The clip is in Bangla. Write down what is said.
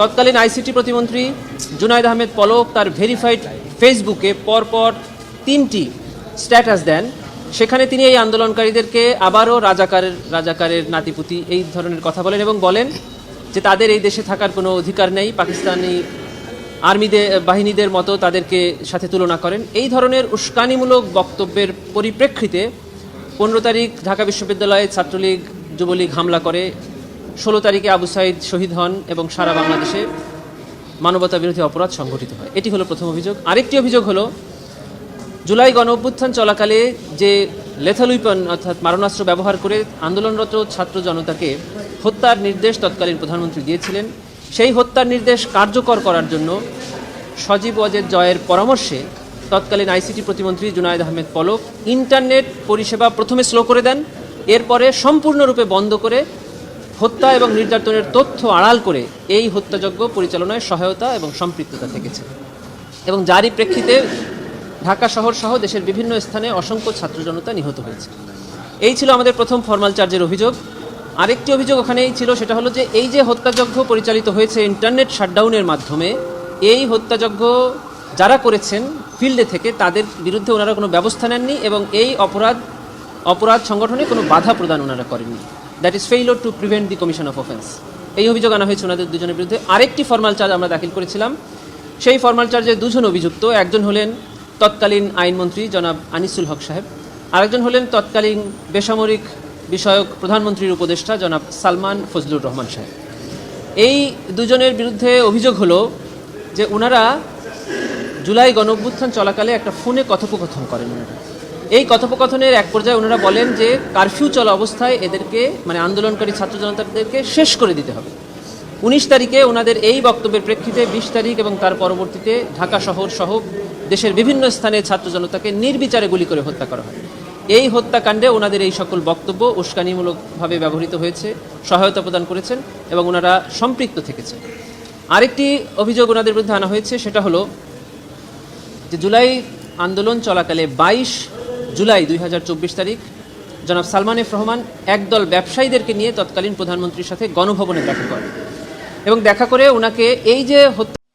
তৎকালীন আইসিটি প্রতিমন্ত্রী জুনায়দ আহমেদ পলক তার ভেরিফাইড ফেসবুকে পরপর তিনটি স্ট্যাটাস দেন। সেখানে তিনি এই আন্দোলনকারীদেরকে আবারও রাজাকারের রাজাকারের নাতিপুতি এই ধরনের কথা বলেন এবং বলেন যে তাদের এই দেশে থাকার কোনো অধিকার নেই, পাকিস্তানি আর্মিদের বাহিনীদের মতো তাদেরকে সাথে তুলনা করেন। এই ধরনের উস্কানিমূলক বক্তব্যের পরিপ্রেক্ষিতে পনেরো তারিখ ঢাকা বিশ্ববিদ্যালয়ে ছাত্রলীগ, যুবলীগ হামলা করে ষোলো তারিখে আবু সাইদ শহীদ হন এবং সারা বাংলাদেশে মানবতা বিরোধী অপরাধ সংঘটিত হয়। এটি হলো প্রথম অভিযোগ। আরেকটি অভিযোগ হলো, জুলাই গণ অভ্যুত্থান চলাকালে যে লেথাল উইপন অর্থাৎ মারণাস্ত্র ব্যবহার করে আন্দোলনরত ছাত্র জনতাকে হত্যার নির্দেশ তৎকালীন প্রধানমন্ত্রী দিয়েছিলেন, সেই হত্যার নির্দেশ কার্যকর করার জন্য সজীব ওয়াজেদ জয়ের পরামর্শে তৎকালীন আইসিটি প্রতিমন্ত্রী জুনায়দ আহমেদ পলক ইন্টারনেট পরিষেবা প্রথমে স্লো করে দেন, এরপরে সম্পূর্ণরূপে বন্ধ করে হত্যা এবং নির্যাতনের তথ্য আড়াল করে এই হত্যাযজ্ঞ পরিচালনায় সহায়তা এবং সম্পৃক্ততা থেকেছে। এবং যারই প্রেক্ষিতে ঢাকা শহর সহ দেশের বিভিন্ন স্থানে অসংখ্য ছাত্র জনতা নিহত হয়েছে। এই ছিল আমাদের প্রথম ফর্মাল চার্জের অভিযোগ। আরেকটি অভিযোগ ওখানেই ছিল, সেটা হলো যে এই যে হত্যাযজ্ঞ পরিচালিত হয়েছে ইন্টারনেট শাটডাউনের মাধ্যমে, এই হত্যাযজ্ঞ যারা করেছেন ফিল্ডে থেকে, তাদের বিরুদ্ধে ওনারা কোনো ব্যবস্থা নেননি এবং এই অপরাধ অপরাধ সংগঠনে কোনো বাধা প্রদান ওনারা করেননি। That is failure to prevent the commission of offence এই অভিযোগ আনা হয়েছে ওনাদের দুজনের বিরুদ্ধে। আরেকটি ফর্মাল চার্জ আমরা দাখিল করেছিলাম। সেই ফর্মাল চার্জে দুজন অভিযুক্ত। একজন হলেন তৎকালীন আইনমন্ত্রী জনাব আনিসুল হক সাহেব। আরেকজন হলেন তৎকালীন বেসামরিক বিষয়ক প্রধানমন্ত্রীর উপদেষ্টা জনাব সালমান ফজলুর রহমান সাহেব। এই দুজনের বিরুদ্ধে অভিযোগ হলো যে ওনারা জুলাই গণঅভ্যুত্থান চলাকালে একটা ফোনে কথোপকথন করেন ওনারা। এই কথোপকথনের এক পর্যায়ে ওনারা বলেন যে কারফিউ চলা অবস্থায় এদেরকে মানে আন্দোলনকারী ছাত্র জনতাদেরকে শেষ করে দিতে হবে। উনিশ তারিখে ওনাদের এই বক্তব্যের প্রেক্ষিতে বিশ তারিখ এবং তার পরবর্তীতে ঢাকা শহর সহ দেশের বিভিন্ন স্থানে ছাত্র জনতাকে নির্বিচারে গুলি করে হত্যা করা হয়। এই হত্যাকাণ্ডে ওনাদের এই সকল বক্তব্য উস্কানিমূলকভাবে ব্যবহৃত হয়েছে, সহায়তা প্রদান করেছেন এবং ওনারা সম্পৃক্ত থেকেছেন। আরেকটি অভিযোগ ওনাদের বিরুদ্ধে আনা হয়েছে, সেটা হলো যে জুলাই আন্দোলন চলাকালে বাইশ জুলাই দুই হাজার চব্বিশ তারিখ। জনাব সালমান এফ রহমান একদল ব্যবসায়ীদেরকে নিয়ে তৎকালীন প্রধানমন্ত্রীর সাথে গণভবনে দেখা করেন। এবং দেখা করে ওনাকে এই যে হত্যা